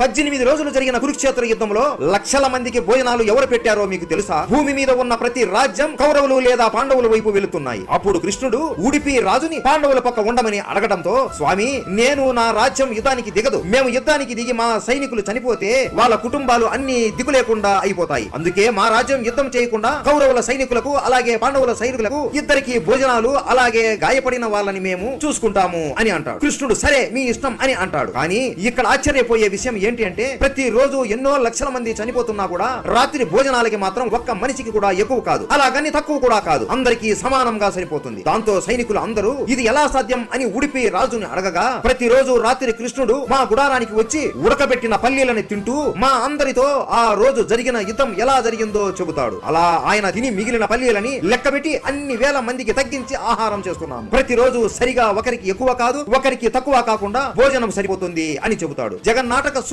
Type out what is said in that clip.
పద్దెనిమిది రోజులు జరిగిన కురుక్షేత్ర యుద్ధంలో లక్షల మందికి భోజనాలు ఎవరు పెట్టారో మీకు తెలుసా? భూమి మీద ఉన్న ప్రతి రాజ్యం కౌరవులు లేదా పాండవుల వైపు వెళుతున్నాయి. అప్పుడు కృష్ణుడు ఉడిపి రాజుని పాండవుల పక్క ఉండమని అడగడంతో స్వామి నేను నా రాజ్యం యుద్ధానికి దిగదు. మేము యుద్ధానికి దిగి మా సైనికులు చనిపోతే వాళ్ళ కుటుంబాలు అన్ని దిగులేకుండా అయిపోతాయి. అందుకే మా రాజ్యం యుద్ధం చేయకుండా కౌరవుల సైనికులకు అలాగే పాండవుల సైనికులకు ఇద్దరికి భోజనాలు అలాగే గాయపడిన వాళ్ళని మేము చూసుకుంటాము అని అంటాడు. కృష్ణుడు సరే మీ ఇష్టం అని అంటాడు. కానీ ఇక్కడ ఆశ్చర్యపోయే విషయం ఏంటి అంటే ప్రతి రోజు ఎన్నో లక్షల మంది చనిపోతున్నా కూడా రాత్రి భోజనాలకి మాత్రం ఒక్క మనిషికి కూడా ఎక్కువ కాదు. అలాగని తక్కువ కూడా కాదు. అందరికీ సమానంగా సరిపోతుంది. దాంతో సైనికులు అందరూ ఇది ఎలా సాధ్యం అని ఉడిపి రాజుని అడగగా ప్రతిరోజు రాత్రి కృష్ణుడు మా గుడారానికి వచ్చి ఉడకబెట్టిన పల్లీలని తింటూ మా అందరితో ఆ రోజు జరిగిన యుద్ధం ఎలా జరిగిందో చెబుతాడు. అలా ఆయన తిని మిగిలిన పల్లీలని లెక్కబెట్టి అన్ని వేల మందికి తగ్గించి ఆహారం చేస్తున్నాము. ప్రతిరోజు సరిగా ఒకరికి ఎక్కువ కాదు ఒకరికి తక్కువ కాకుండా భోజనం సరిపోతుంది అని చెబుతాడు. జగన్నాటక